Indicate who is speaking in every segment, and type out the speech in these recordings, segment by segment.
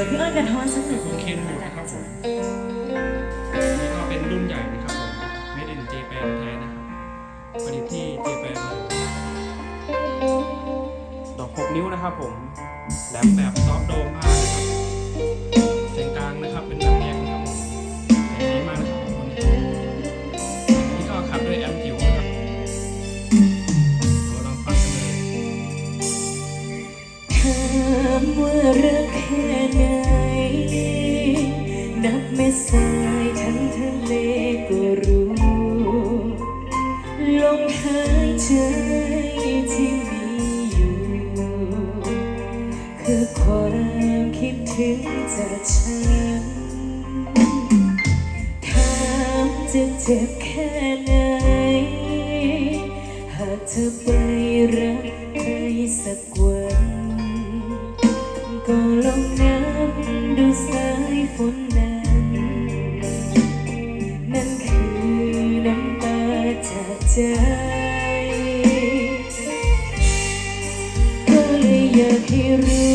Speaker 1: จากพี่อ้อยกระท้อนสักหนึ่ง
Speaker 2: โอเคหมด
Speaker 1: นะ
Speaker 2: ครับผมนี่ก็เป็นรุ่นใหญ่นะครับผม Made in Japan แท้นะครับผลิตที่เจแปนเลยดอก6นิ้วนะครับผมแหลมแบบซอฟโดมผ้านะครับเสียงกลางนะครับเป็นแบบแยก รักแค่
Speaker 1: ไหน นับไม่สายทั้งทะเลก็รู้ ลมหายใจที่มีอยู่ คือความคิดถึงจากฉันถามจะเจ็บแค่ไหน หากเธอไปรักใครสักวัน ใจก็เลยอยากให้รู้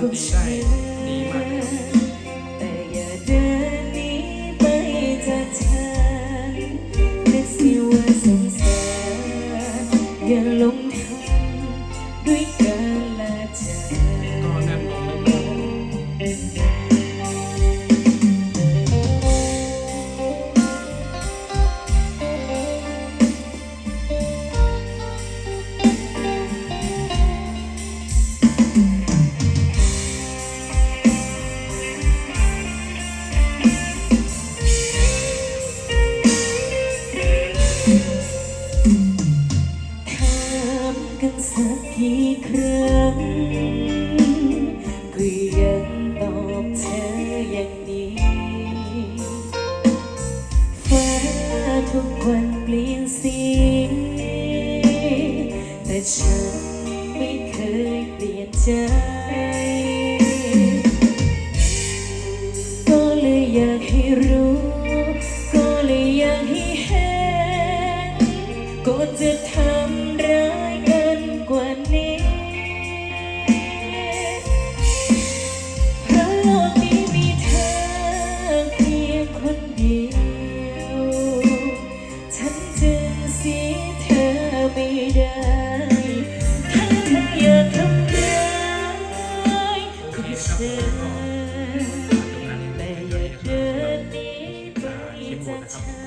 Speaker 1: ก็
Speaker 2: แย
Speaker 1: ทุกวันเปลี่ยนสีแต่ฉันไม่เคยเปลี่ยนใจ ก็เลยอยากให้รู้ ก็เลยอยากให้เห็น ก็จะทำ น แต่
Speaker 2: เพียง
Speaker 1: อ
Speaker 2: เท่า
Speaker 1: ย่า
Speaker 2: นี้นะครับ